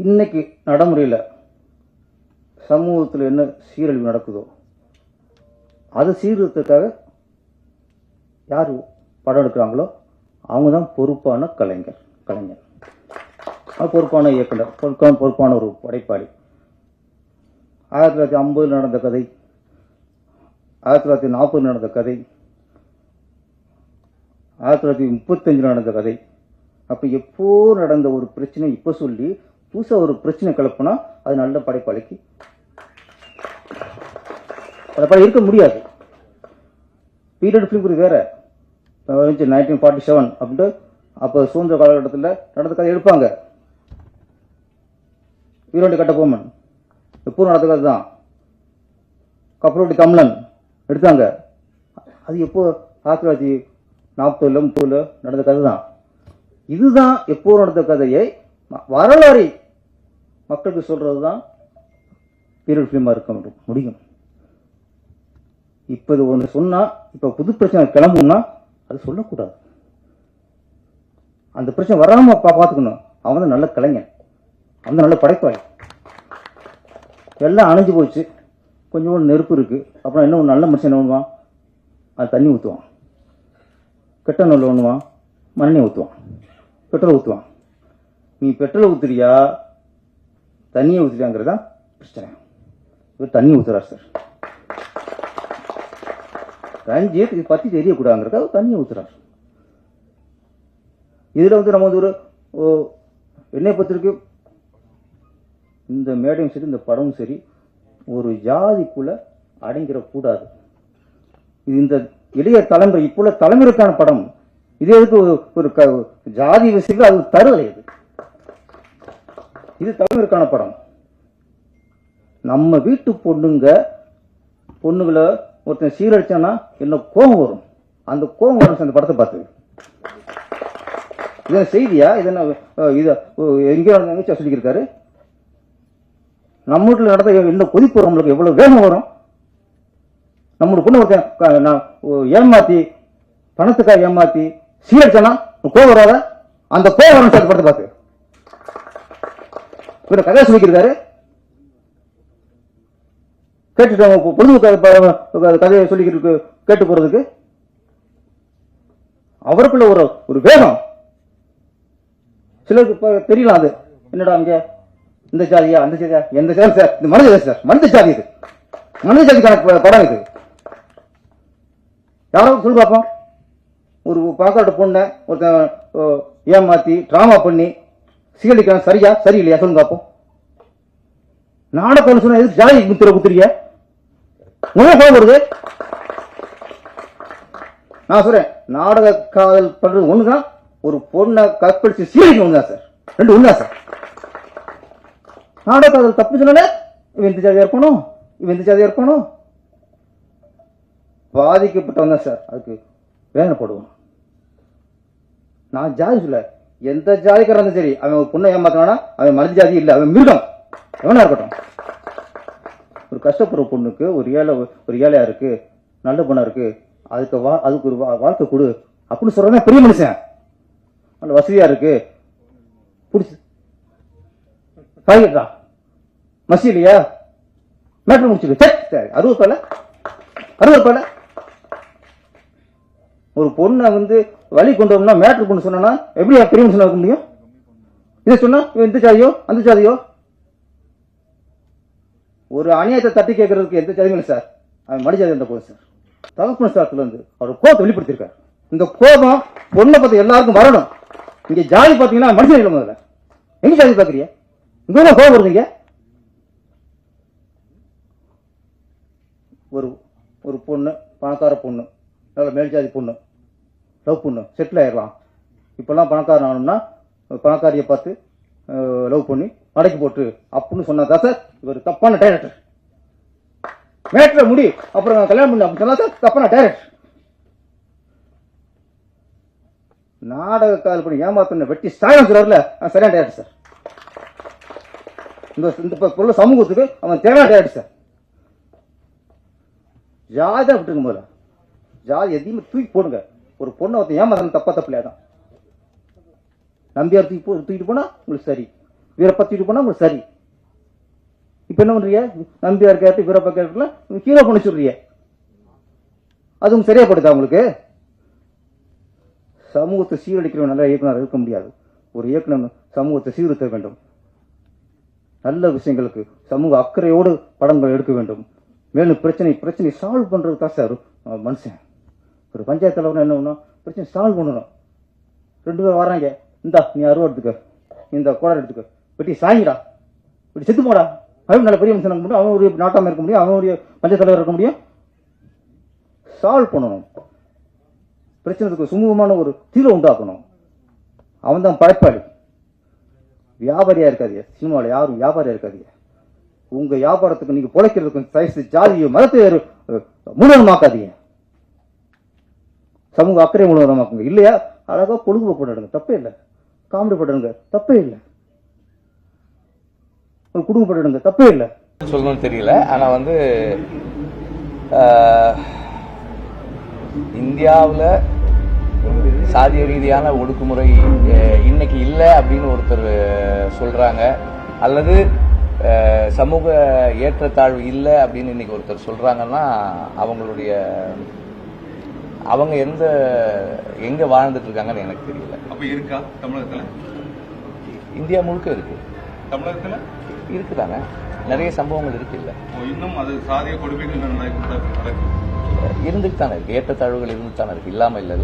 இன்னைக்கு நடைமுறையில் சமூகத்தில் என்ன சீரழிவு நடக்குதோ அதை சீர்திருத்தத்துக்காக யார் படம் எடுக்கிறாங்களோ அவங்க தான் பொறுப்பான கலைஞர் கலைஞர். பொறுப்பான இயக்குனர் பொறுப்பான பொறுப்பான ஒரு படைப்பாளி. ஆயிரத்தி தொள்ளாயிரத்தி ஐம்பதில் நடந்த கதை ஆயிரத்தி தொள்ளாயிரத்தி நாற்பது நடந்த கதை ஆயிரத்தி தொள்ளாயிரத்தி முப்பத்தஞ்சில் நடந்த கதை அப்போ எப்போ நடந்த ஒரு பிரச்சனை இப்போ சொல்லி புதுசாக ஒரு பிரச்சனை கிளப்புனா அது நல்ல படைப்பாளிக்கு படைப்பாளி இருக்க முடியாது. பீரியட் ஃபிலிம் வேற. நைன்டீன் ஃபார்ட்டி செவன் அப்படின்ட்டு அப்போ சுதந்திர காலகட்டத்தில் நடந்த கதை எடுப்பாங்க. வீரோண்டி கட்டபொம்மன். எப்போ நடந்த கதை தான். கப்பலோட்டி கமலன் எடுத்தாங்க. அது எப்போ ஆயிரத்தி தொள்ளாயிரத்தி நாற்பதுல முப்பதுல நடந்த கதை தான். இதுதான் எப்போ நடந்த கதையை வரலாறு மக்களுக்கு சொல்கிறது தான் பீரியட் ஃபிலிமாக இருக்க முடியும் முடியும். இப்போ இது ஒன்று சொன்னால் இப்போ புது பிரச்சனை கிளம்பும்னா அது சொல்லக்கூடாது. அந்த பிரச்சனை வராம பா பார்த்துக்கணும். அவன் தான் நல்ல கலைஞன். அவன் தான் நல்ல படைப்பாளி. எல்லாம் அணைஞ்சு போச்சு. கொஞ்சம் நெருப்பு இருக்கு. அப்புறம் என்ன நல்ல மனுஷன் என்ன பண்ணுவான்? அது தண்ணி ஊற்றுவான் கெட்ட நெல் பண்ணுவான்? மண்ணெண்ணெய் ஊற்றுவான் பெட்ரோல் ஊற்றுவான் நீ பெட்ரோல் ஊத்துறியா? தண்ணியை ஊத்துறியாங்கிறது தான் பிரச்சனை. இவர் தண்ணி ஊற்றுறார் சார். ரஞ்சித் பத்தி தெரியக்கூடாதுங்கிறத அவர் தண்ணியை ஊற்றுறார் இதுல வந்து நம்ம வந்து ஒரு ஓ, என்னை பொறுத்திருக்கு இந்த மேடையும் சரி இந்த படமும் சரி ஒரு ஜாதிக்குள்ள அடங்கிடக்கூடாது. இது இந்த இளைய தலைமுறை இப்போ உள்ள தலைமுறைக்கான படம். இது எதுக்கு ஒரு- க- ஜாதி விஷயங்கள் அது தருதலை இது இது தலைமுறைக்கான படம். நம்ம வீட்டு பொண்ணுங்க பொண்ணுகளை ஒருத்தன் சீரழிச்சானா என்ன கோபம் வரும்? அந்த கோபம் வரும் அந்த படத்தை பார்த்து. இது செய்தியா? இது என்ன இது எங்கேயோ எங்கேயோ சொல்லியிருக்காரு. நம்ம வீட்டில் நடந்த என்ன கொதிப்பு வரும்? நம்மளுக்கு எவ்வளவு வேகம் வரும்? நம்மளோட பொண்ணு ஒருத்தன் ஏமாத்தி பணத்துக்காக ஏமாத்தி சீரழிச்சானா கோபம் வராத அந்த கோபம் வரும் சார் படத்தை பார்த்து. இவர் கதை சொல்லிக்கிறாரு கேட்டுட்டு பொழுது கதையை சொல்லிக்கிட்டு கேட்டு போறதுக்கு. அவருக்குள்ள ஒரு ஒரு வேகம். சிலருக்கு தெரியலாம் அது. என்னடா அங்க இந்த ஜாதியா? அந்த ஜாதியா? எந்த ஜாதி சார்? இது மனித ஜாதி சார். மனித ஜாதி இது. மனித ஜாதிக்கான ப- படம் இது. யாரோ சொல்லு பார்ப்போம் ஒரு பாக்காட்டு பொண்ணை ஒருத்தன் ஓ, ஏமாத்தி டிராமா பண்ணி சீகடிக்கலாம் சரியா? சரி இல்லையா சொல்லுங்க பார்ப்போம் நாடகம் சொன்னா எதுக்கு ஜாதி முத்திர குத்துறீங்க? உங்க கோபம் வருது? நான் சொல்றேன் நாடக காதல் பண்றது ஒண்ணுதான் ஒரு பொண்ணை கற்பழிச்சு சீரழிக்க ஒண்ணுதான் சார். ரெண்டு ஒண்ணுதான் சார். நாடக காதல் தப்பு சொன்னாலே இவன் இந்த ஜாதியா இருக்கணும் இவன் இந்த ஜாதியா இருக்கணும் பாதிக்கப்பட்டவன் தான் சார். அதுக்கு வேதனைப்படுவான் நான் ஜாதி சொல்ல எந்த ஜாதிக்காரன் இருந்தாலும் சரி அவன் பொண்ணை ஏமாத்தானா அவன் மனித ஜாதி இல்லை அவன் மிருகம். எவனா இருக்கட்டும். ஒரு கஷ்டப்படுற பொண்ணுக்கு ஒரு ஏழை ஒரு ஏழையா இருக்கு நல்ல பொண்ணா இருக்கு அதுக்கு வா அதுக்கு ஒரு வா- வாழ்க்கை கொடு அப்படின்னு சொல்றதே பெரிய மனுஷன். நல்ல வசதியா இருக்கு. பிடிச்சி. காய்கறா. மசி இல்லையா? மேட்ரு முடிச்சிருக்கு சரி சரி அறுபது பேல அறுபது பேல ஒரு பொண்ணை வந்து வழி கொண்டு வரணும்னா மேட்ரு கொண்டு சொன்னா எப்படி பெரிய மனுஷனா இருக்க முடியும்? இதை சொன்னா இந்த சாதியோ அந்த சாதியோ? ஒரு அநியாயத்தை தட்டி கேட்கறதுக்கு எந்த ஜாதியும் இல்லை சார். அவன் மடிஜாதி அந்த போது சார். தகப்பன சாரத்துல இருந்து அவர் கோபத்தை வெளிப்படுத்திருக்காரு இந்த கோபம் பொண்ணை பார்த்து எல்லாருக்கும் வரணும். இங்க ஜாதி பாத்தீங்கன்னா மனுஷன் இல்லை முதல்ல. எங்க ஜாதி பாக்குறியா இங்க என்ன கோபம் வருதுங்க? ஒரு ஒரு பொண்ணு பணக்கார பொண்ணு நல்ல மேல் ஜாதி பொண்ணு லவ் பண்ணு செட்டில் ஆயிடலாம். இப்போல்லாம் பணக்காரன் ஆனோம்னா பணக்காரியை பார்த்து லவ் பண்ணி மடக்கி போட்டு அப்படின்னு சொன்னா சார் இவர் தப்பான டைரக்டர் மேட்ரை முடி அப்புறம் நான் கல்யாணம் பண்ணி அப்படின்னு சொன்னா சார் தப்பான டைரக்டர் நாடக கால் பண்ணி ஏமாத்தின வெட்டி சாயம் சொல்றாருல சரியான டைரக்டர் சார். இந்த இந்த பொருள் சமூகத்துக்கு அவன் தேவையான டைரக்டர் சார். ஜாதி தான் விட்டுருங்க முதல்ல. ஜாதி எதையுமே தூக்கி போடுங்க. ஒரு பொண்ணை ஒருத்தன் ஏமாத்தணும் தப்பா தப்பு நம்பியார் தூக்கி போ- தூக்கிட்டு போனா உங்களுக்கு சரி. வீரப்பத்திட்டு போனா உங்களுக்கு சரி. இப்ப என்ன பண்றீங்க? நம்பியார் கேட்டு வீரப்பா கேட்டுல ஹீரோ பண்ணி சொல்றீங்க அது உங்களுக்கு சரியா படுதா உங்களுக்கு? சமூகத்தை சீரழிக்கிற நல்ல இயக்குனர் இருக்க முடியாது. ஒரு இயக்குனர் சமூகத்தை சீர்திருத்த வேண்டும். நல்ல விஷயங்களுக்கு சமூக அக்கறையோடு படங்கள் எடுக்க வேண்டும். மேலும் பிரச்சனை பிரச்சனை சால்வ் பண்றது தான் சார் மனுஷன். ஒரு பஞ்சாயத்து தலைவர் என்ன பண்ணணும் பிரச்சனை சால்வ் பண்ணணும். ரெண்டு பேரும் வராங்க இந்தா நீ அருவா எடுத்துக்க. இந்த குடம் எடுத்துக்க. வெட்டி சாயிடா இப்படி செத்து போடா. அவன் நல்ல பெரிய மனுஷன் முடியும். அவன் ஒரு நாட்டாம இருக்க முடியும். அவன் ஒரு பஞ்சாயத்து தலைவர் இருக்க முடியும். சால்வ் பண்ணணும். பிரச்சனைக்கு சுமூகமான ஒரு தீர்வு உண்டாக்கணும். அவன் தான் படைப்பாளி. வியாபாரியா இருக்காதிய சினிமாவில் யாரும் வியாபாரியா இருக்காதிய உங்க வியாபாரத்துக்கு நீங்க பிழைக்கிறதுக்கு சைஸ் ஜாதியோ மதத்தை அஹ், சமூக அக்கறை மூலமாக்குங்க இல்லையா? அழகா பொழுதுபோக்கு பண்ணுங்க தப்பே இல்லை. காமெடி பண்ணுங்க தப்பே இல்லை. ஒரு குடும்ப பண்ணுங்க தப்பே இல்லை. சொல்லணும்னு தெரியல. ஆனா வந்து ஆஹ், இந்தியாவுல சாதிய ரீதியான ஒடுக்குமுறை இன்னைக்கு இல்லை அப்படின்னு ஒருத்தர் சொல்றாங்க. அல்லது சமூக ஏற்றத்தாழ்வு இல்லை அப்படின்னு இன்னைக்கு ஒருத்தர் சொல்றாங்கன்னா அவங்களுடைய அவங்க எந்த எங்க வாழ்ந்துட்டு இருக்காங்கன்னு எனக்கு தெரியல. அப்ப இருக்கா தமிழகத்துல? இந்தியா முழுக்க இருக்கு. தமிழகத்துல? இருக்குதாங்க நிறைய சம்பவங்கள் இருக்கு இல்ல. இன்னும் அது சாதிய கொடுமைகள் இருந்துட்டு தானே இருக்கு. ஏற்றத்தாழ்வுகள் இருந்துட்டு தானே இருக்கு. இல்லாம இல்ல